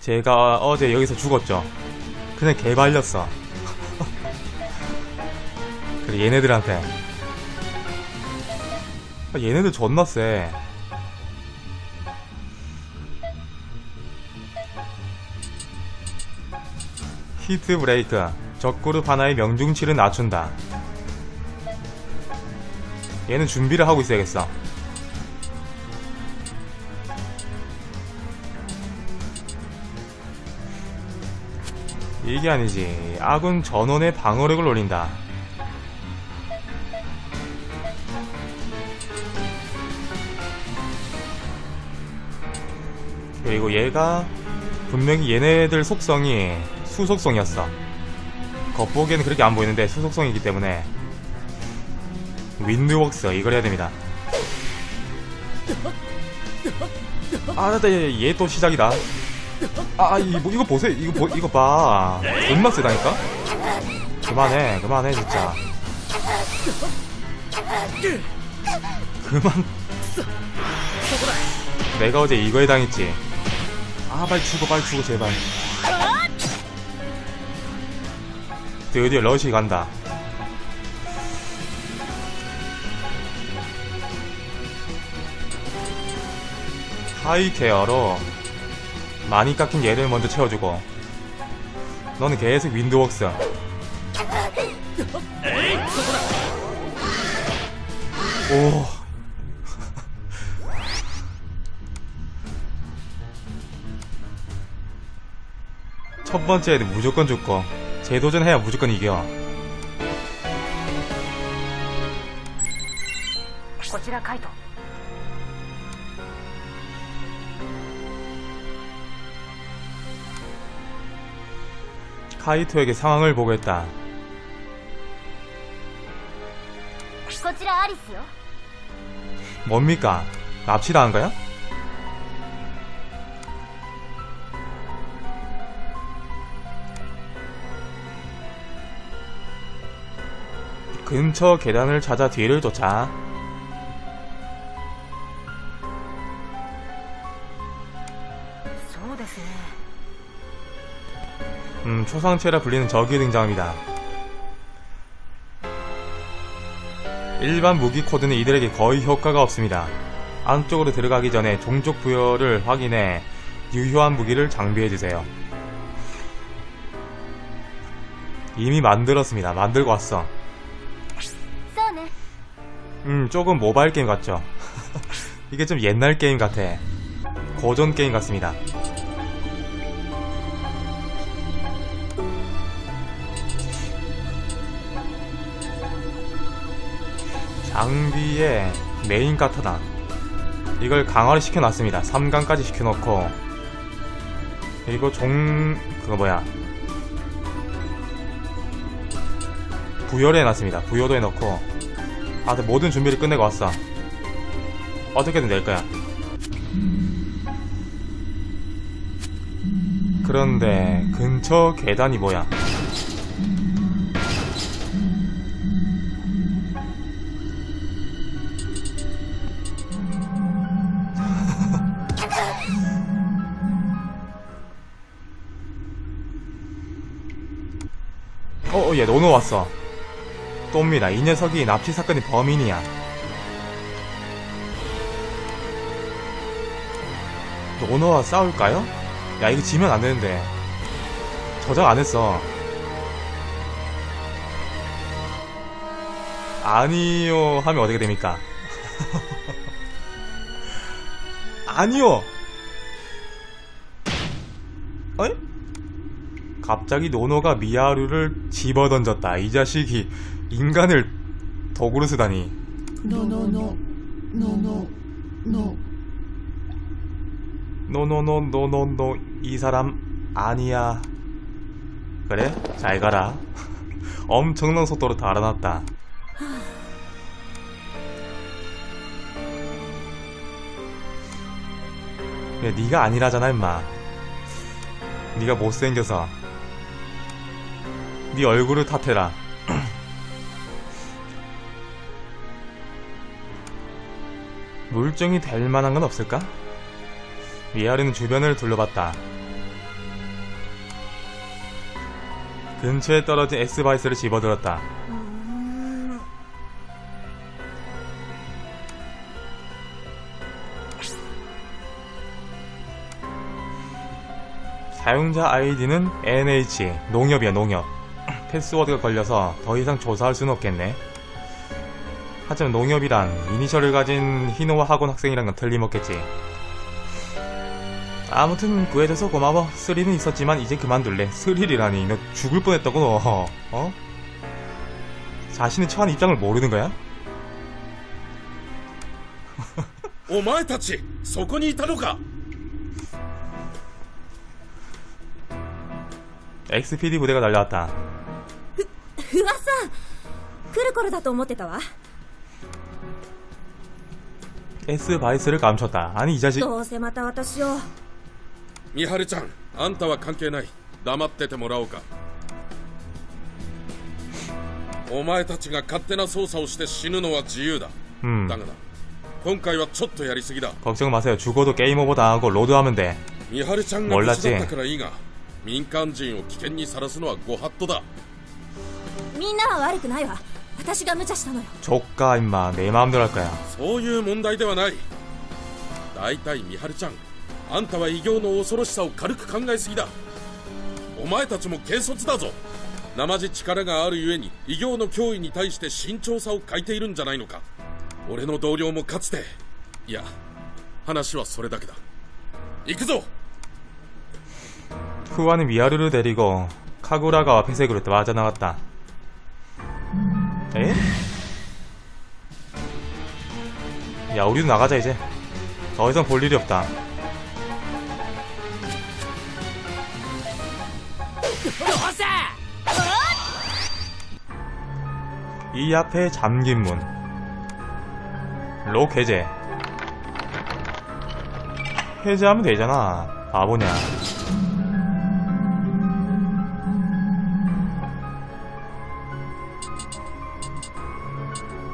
제가 어제 여기서 죽었죠. 그냥 개발렸어. 그래 얘네들한테. 아, 얘네들 존나 세. 히트 브레이크. 적그룹 하나의 명중치를 낮춘다. 얘는 준비를 하고 있어야겠어. 이게 아니지. 아군 전원의 방어력을 올린다. 그리고 얘가 분명히 얘네들 속성이 수속성이었어. 겉보기에는 그렇게 안 보이는데 수속성이기 때문에 윈드웍스 이걸 해야 됩니다. 아, 나얘또 시작이다. 아, 이, 뭐, 이거 보세요. 이거, 보, 이거 봐. 존나 세다니까? 그만해, 그만해, 진짜. 그만. 내가 어제 이거에 당했지. 아, 빨리 죽어, 빨리 죽어, 제발. 드디어 러시 간다. 하이 케어로 많이 깎인 얘를 먼저 채워주고. 너는 계속 윈드웍스 오. 첫 번째에는 무조건 죽고 재도전해야 무조건 이겨 카이토에게 상황을 보겠다. 뭡니까? 납치당한 거야? 근처 계단을 찾아 뒤를 쫓아 초상체라 불리는 적이 등장합니다. 일반 무기 코드는 이들에게 거의 효과가 없습니다. 안쪽으로 들어가기 전에 종족 부여를 확인해 유효한 무기를 장비해주세요. 이미 만들었습니다. 만들고 왔어. 음, 조금 모바일 게임 같죠? 이게 좀 옛날 게임 같아. 고전 게임 같습니다. 장비의 메인 카타나. 이걸 강화를 시켜놨습니다. 3강까지 시켜놓고. 그리고 종, 그거 뭐야. 부여를 해놨습니다. 부여도 해놓고. 아, 근 모든 준비를 끝내고 왔어. 어떻게든 될 거야. 그런데 근처 계단이 뭐야? 어, 어, 얘 노노 왔어. 또입니다. 이 녀석이 납치 사건의 범인이야. 노노와 싸울까요? 야, 이거 지면 안 되는데. 저장 안 했어. 아니요 하면 어떻게 됩니까? 아니요! 갑자기 노노가 미아루를 집어던졌다. 이 자식이 인간을 도구로 쓰다니. No, no, no, no. 노노노 노노노 이 사람 아니야. 그래? 잘 가라. 엄청난 속도로 달아났다. 야, 네가 아니라잖아 임마. 네가 못생겨서. 네 얼굴을 탓해라. 물증이 될 만한 건 없을까? 미하르는 주변을 둘러봤다. 근처에 떨어진 S바이스를 집어들었다. 사용자 아이디는 NH, 농협이야, 농협. 패스워드가 걸려서 더 이상 조사할 수는 없겠네. 하지만 농협이란 이니셜을 가진 희노와 학원 학생이란 건 틀림없겠지. 아무튼 구해줘서 고마워. 스릴은 있었지만 이제 그만둘래. 스릴이라니 너 죽을 뻔했다고 너. 어? 자신의 처한 입장을 모르는 거야? お前たちそこにいたのか XPD 부대가 날라왔다. 不破さん来る頃だと思ってたわ S 바이스를 감췄다. 아니 이 자식. どうせまた私を美晴ちゃんあんたは関係ない黙っててもらおうかお前たちが勝手な操作をして死ぬのは自由だ 음. だがな今回はちょっとやりすぎだ 걱정 마세요. 죽어도 게임 오버 당하고 로드하면 돼. 美晴ちゃんが無 몰랐지 事だったからいいが民間人を危険にさらすのはご法度だ みんなは悪くないわ私が無茶したのよ 조까 임마. 내 마음대로 할 거야. そういう問題ではない大体美晴ちゃんあんたは異形の恐ろしさを軽く考えすぎだお前たちも軽率だぞ生地力があるゆえに異形の脅威に対して慎重さを欠いているんじゃないのか俺の同僚もかつていや話はそれだけだ行くぞ 후와는 미하루를 데리고 카구라가와 폐쇄구를 빠져나갔다. 에? 야, 우리도 나가자 이제. 더 이상 볼 일이 없다. 이 앞에 잠긴 문. 록 해제. 해제하면 되잖아. 바보냐.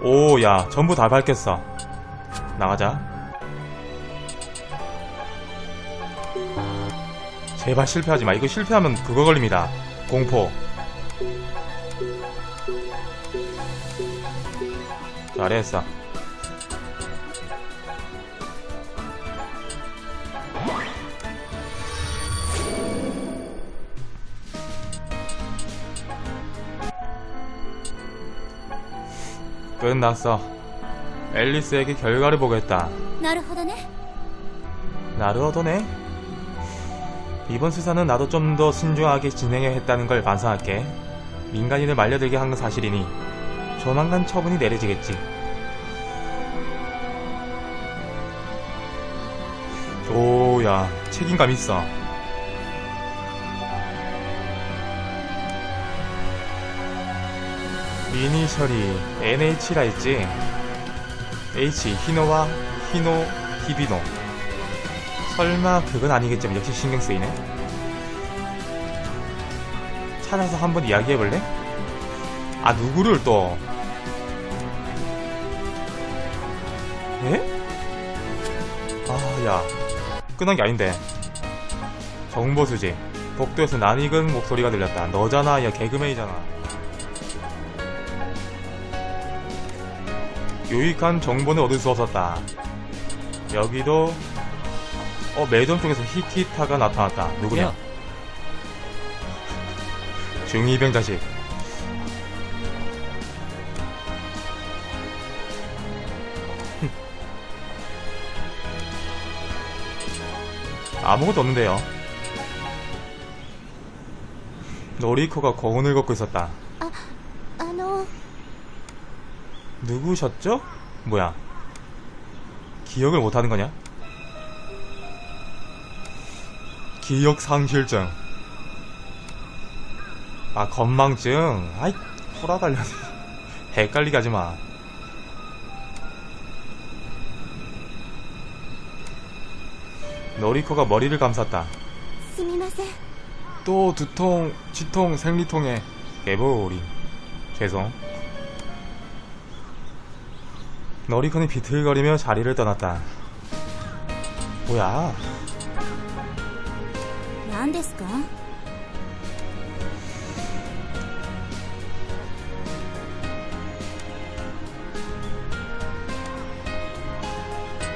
오, 야, 전부 다 밝혔어. 나가자. 제발 실패하지 마. 이거 실패하면 그거 걸립니다. 공포. 잘했어. 끝났어. 앨리스에게 결과를 보겠다. 나르호도네? 나르호도네? 이번 수사는 나도 좀 더 신중하게 진행해 했다는 걸 반성할게. 민간인을 말려들게 한 건 사실이니 조만간 처분이 내려지겠지. 오야 책임감 있어. 이니셜이 NH라 했지. H 히노와 히노 히비노. 설마 그건 아니겠지만 역시 신경 쓰이네. 찾아서 한번 이야기해볼래? 아 누구를 또? 에? 아야 끝난 게 아닌데. 정보 수집. 복도에서 낯익은 목소리가 들렸다. 너잖아, 야 개그맨이잖아. 유익한 정보는 얻을 수 없었다. 여기도 어 매점 쪽에서 히키타가 나타났다. 누구냐? 야. 중이병 자식. 아무것도 없는데요. 노리코가 거운을 걷고 있었다. あの 누구셨죠? 뭐야? 기억을 못하는 거냐? 기억상실증. 아 건망증. 아이 호라달려 헷갈리게 하지마. 너리코가 머리를 감쌌다. 또 두통, 치통, 생리통에. 개보링 죄송. 너리콘이 비틀거리며 자리를 떠났다. 뭐야? 뭔데스까?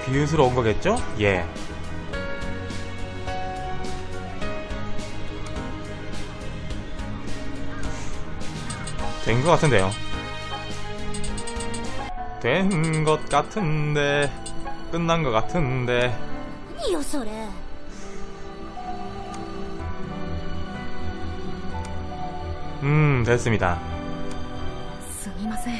비웃으러 온 거겠죠? 예. 된거 같은데요. 된 것 같은데 끝난 것 같은데 何よそれ 음 됐습니다. すみません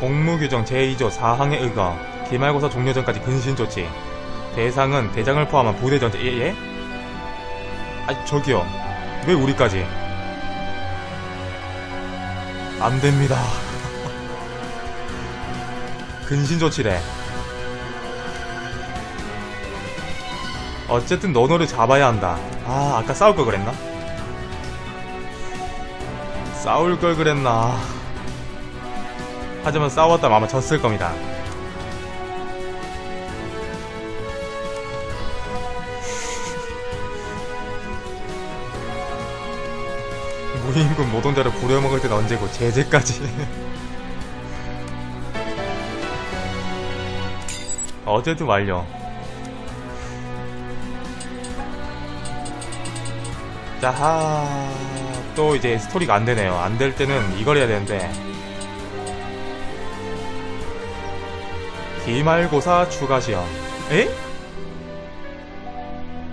복무규정 제2조 4항에 의거 기말고사 종료 전까지 근신 조치 대상은 대장을 포함한 부대 전체 예? 예? 아 저기요 왜 우리까지 안 됩니다 근신 조치래 어쨌든 너너를 잡아야 한다 아 아까 싸울 걸 그랬나? 싸울 걸 그랬나 하지만 싸웠다면 아마 졌을 겁니다. 무임금 노동자를 부려먹을 땐 언제고 제재까지 어제도 완료 자하 또 이제 스토리가 안 되네요 안 될 때는 이걸 해야 되는데 기말고사 추가 시험. 에?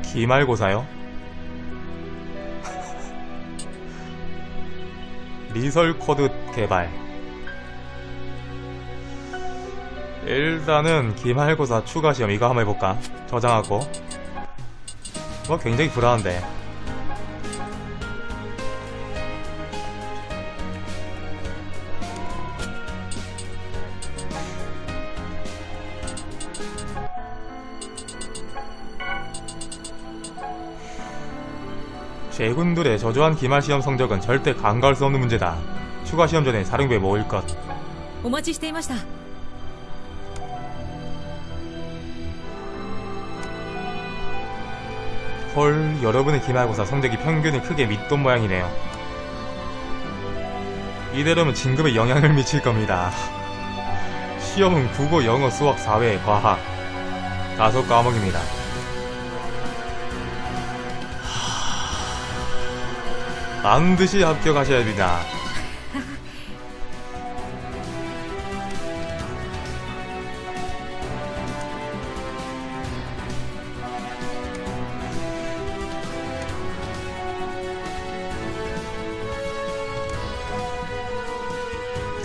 기말고사요? 리설 코드 개발. 일단은 기말고사 추가 시험 이거 한번 해볼까? 저장하고. 뭐 굉장히 불안한데. 제군들의 저조한 기말 시험 성적은 절대 간과할 수 없는 문제다. 추가 시험 전에 사령부에 모일 것. お待ちしていました 헐, 여러분의 기말고사 성적이 평균을 크게 밑돈 모양이네요. 이대로면 진급에 영향을 미칠 겁니다. 시험은 국어, 영어, 수학, 사회, 과학 다섯 과목입니다. 반드시 합격하셔야 됩니다.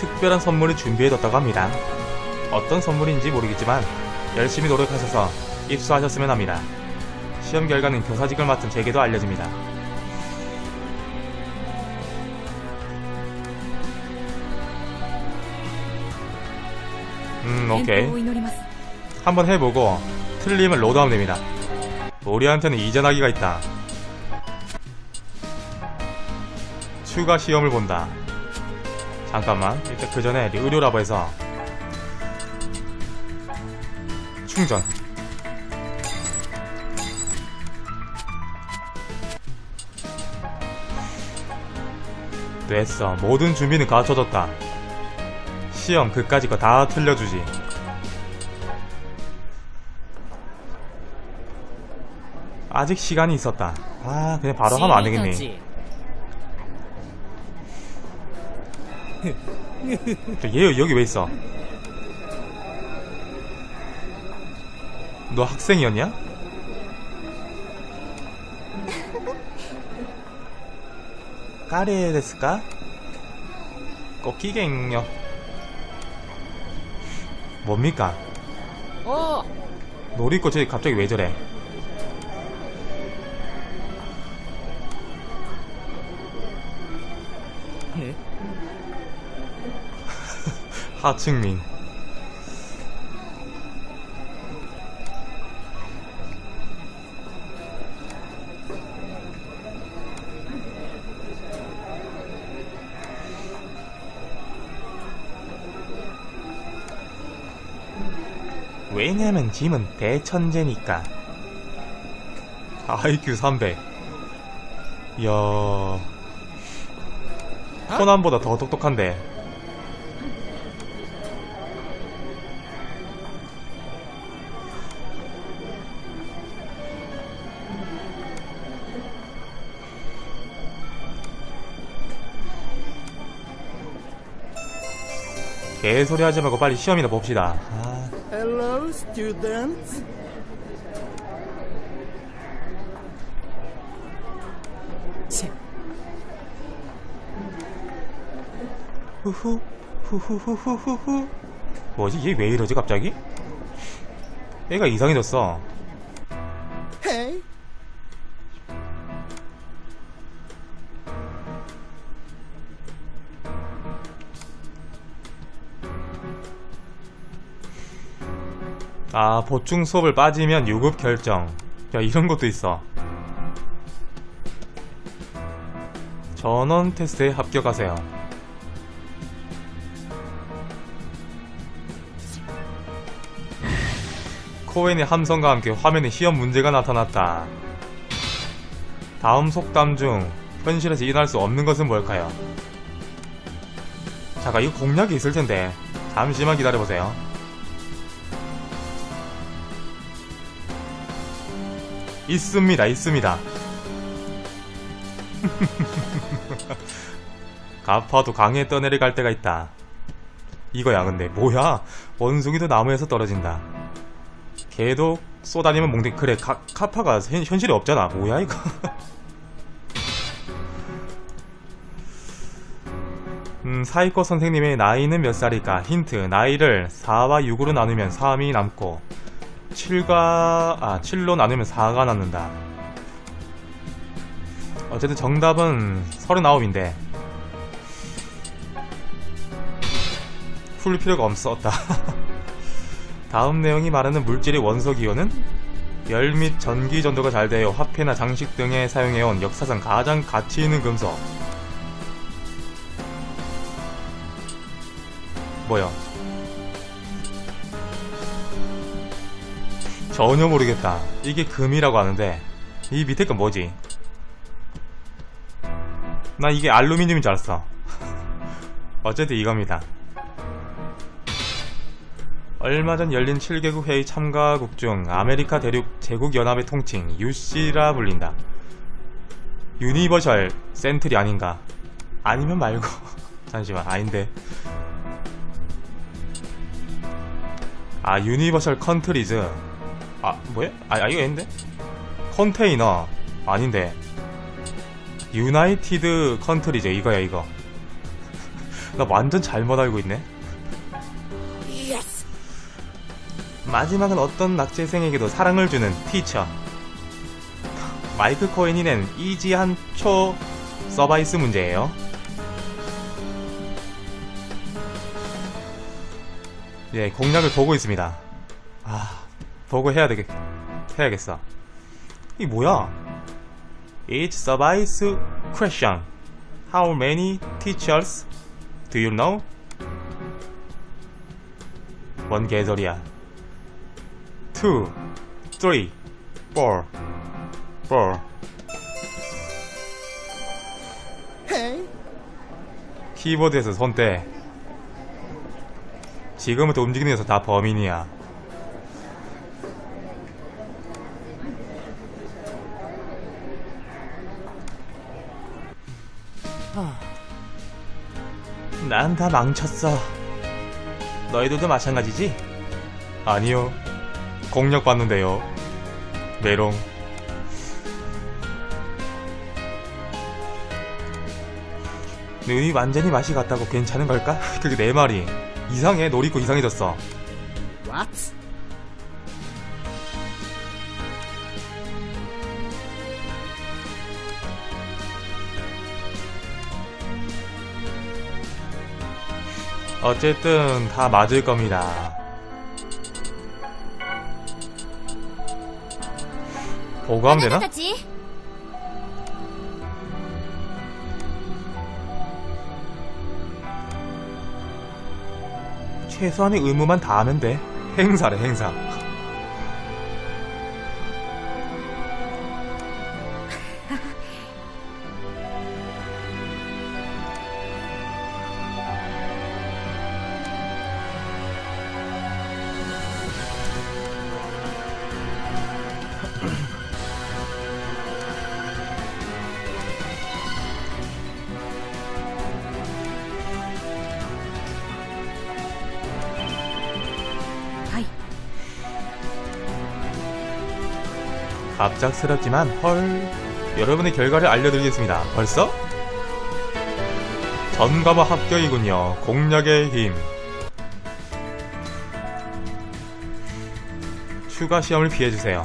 특별한 선물을 준비해뒀다고 합니다. 어떤 선물인지 모르겠지만 열심히 노력하셔서 입수하셨으면 합니다. 시험 결과는 교사직을 맡은 제게도 알려집니다. 음 오케이. 한번 해보고 틀리면 로드하면 됩니다. 우리한테는 이전하기가 있다. 추가 시험을 본다. 잠깐만. 일단 그 전에 의료라고 해서 충전. 됐어. 모든 준비는 갖춰졌다. 시험 그까지 거 다 틀려주지. 아직 시간이 있었다 아 그냥 바로 하면 안 되겠네 저얘 여기 왜 있어? 너 학생이었냐? 까레 데스까? 꼬끼갱요 뭡니까?おお 놀이꽃 쟤 갑자기 왜 저래? 하층민 왜냐면 짐은 대천재니까. IQ 300. 이야. 코난보다 더 똑똑한데. 개소리 하지 말고 빨리 시험이나 봅시다. 아, Hello, students. 치, 후후 후후후후후후 뭐지 얘 왜 이러지 갑자기? 얘가 이상해졌어 아 보충 수업을 빠지면 유급 결정. 야 이런 것도 있어. 전원 테스트에 합격하세요. 코엔의 함성과 함께 화면에 시험 문제가 나타났다. 다음 속담 중 현실에서 일어날 수 없는 것은 뭘까요? 잠깐 이거 공략이 있을 텐데. 잠시만 기다려보세요 있습니다, 있습니다. 가파도 강에 떠내려갈 때가 있다. 이거야, 근데. 뭐야? 원숭이도 나무에서 떨어진다. 걔도 쏘다니면 몽둥이. 그래, 가, 카파가 현, 현실에 없잖아. 뭐야, 이거? 음, 사이코 선생님의 나이는 몇 살일까? 힌트. 나이를 4와 6으로 나누면 3이 남고, 7가 아 7로 나누면 4가 남는다. 어쨌든 정답은 39인데 풀 필요가 없었다. 다음 내용이 말하는 물질의 원소 기호는 열 및 전기 전도가 잘 되어 화폐나 장식 등에 사용해온 역사상 가장 가치 있는 금속. 뭐야? 전혀 모르겠다. 이게 금이라고 하는데 이 밑에 건 뭐지? 나 이게 알루미늄인 줄 알았어. 어쨌든 이겁니다. 얼마 전 열린 7개국 회의 참가국 중 아메리카 대륙 제국연합의 통칭 UC라 불린다. 유니버셜 센트리 아닌가? 아니면 말고 잠시만 아닌데 아 유니버셜 컨트리즈 아 뭐야? 아, 아 이거 아닌데? 컨테이너. 아닌데. 유나이티드 컨트리즈 이거야 이거. 나 완전 잘못 알고 있네. 마지막은 어떤 낙제생에게도 사랑을 주는 티처. 마이크 코엔이 낸 이지한 초 서바이스 문제예요. 예 공략을 보고 있습니다. 아 보고 해야 되겠 해야겠어 이 뭐야 It survives question How many teachers do you know? 뭔 개소리야 2 3 4 4 Hey. 키보드에서 손 떼. 지금부터 움직이는 녀석 다 범인이야. 난 다 망쳤어. 너희들도 마찬가지지? 아니요. 공력 받는데요. 메롱. 눈이 완전히 맛이 갔다고 괜찮은 걸까? 그게 내 말이. 이상해. 놀이고 이상해졌어. What? 어쨌든 다 맞을 겁니다. 보고 하면 되나? 최소한의 의무만 다하면 돼. 행사래 행사. 갑작스럽지만 헐 여러분의 결과를 알려드리겠습니다. 벌써? 전과목 합격이군요. 공력의 힘. 추가 시험을 피해주세요.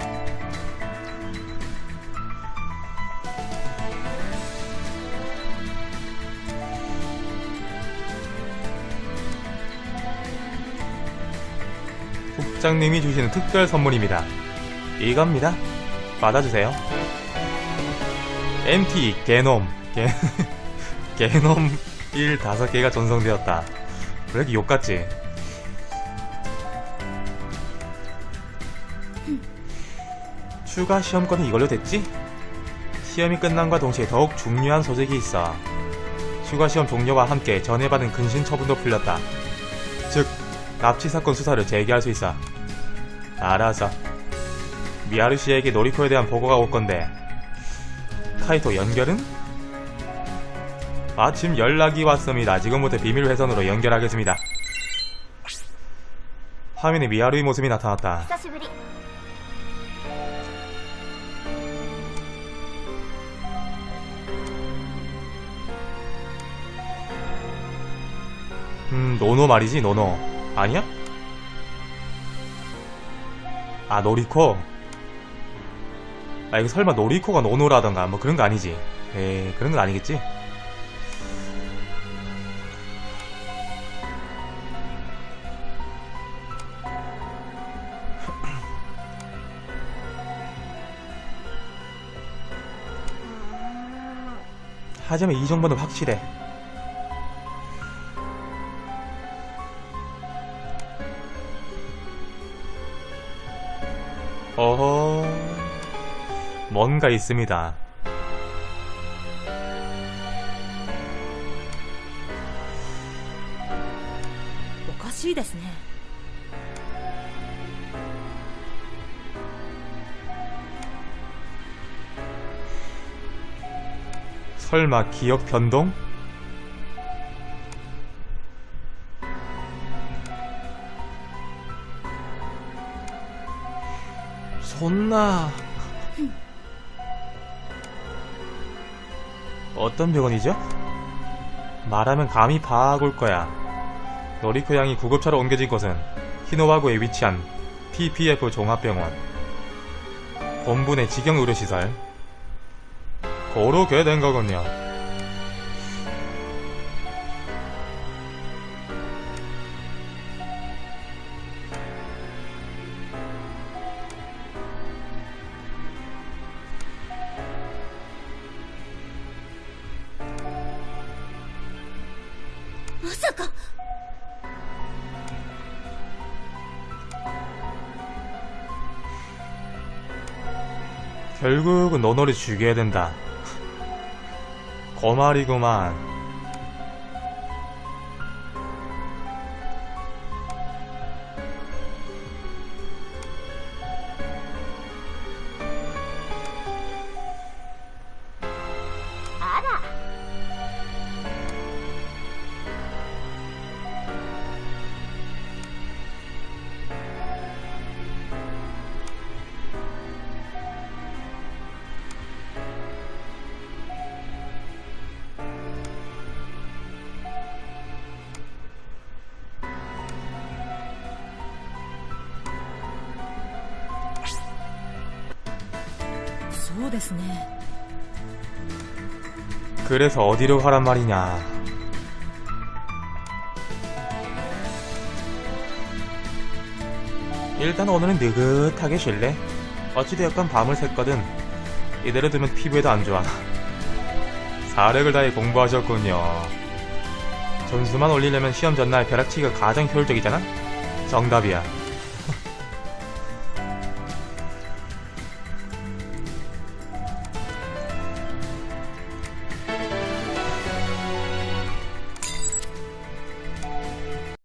국장님이 주시는 특별 선물입니다. 이겁니다. 받아주세요. MT 게놈 게 게놈 1 5개가 전송되었다. 왜 이렇게 욕같지? 추가 시험권은 이걸로 됐지? 시험이 끝남과 동시에 더욱 중요한 소식이 있어. 추가 시험 종료와 함께 전해받은 근신 처분도 풀렸다. 즉, 납치 사건 수사를 재개할 수 있어. 알아서. 미아르시에게 놀이터에 대한 보고가 올 건데 카이토 연결은? 마침 연락이 왔습니다. 지금부터 비밀회선으로 연결하겠습니다. 화면에 미아루의 모습이 나타났다. 음, 노노 말이지, 노노. 아니야? 아, 노리코? 아, 이거 설마 노리코가 노노라던가, 뭐 그런 거 아니지? 에이, 그런 건 아니겠지? 하지만 이 정도는 확실해. 뭔가 있습니다. 설마 기억 변동? 손나 어떤 병원이죠? 말하면 감히 파악올 거야. 노리코 양이 구급차로 옮겨진 곳은 히노와구에 위치한 PPF 종합병원. 내 직영 의료시설. 고르게 된 거군요. まさか 결국은 너너를 죽여야 된다. 거말이구만. ですね 그래서 어디로 가란 말이냐. 일단 오늘은 느긋하게 쉴래? 어찌되었건 밤을 샜거든. 이대로 두면 피부에도 안 좋아. 사력을 다해 공부하셨군요. 점수만 올리려면 시험 전날 벼락치기가 가장 효율적이잖아? 정답이야.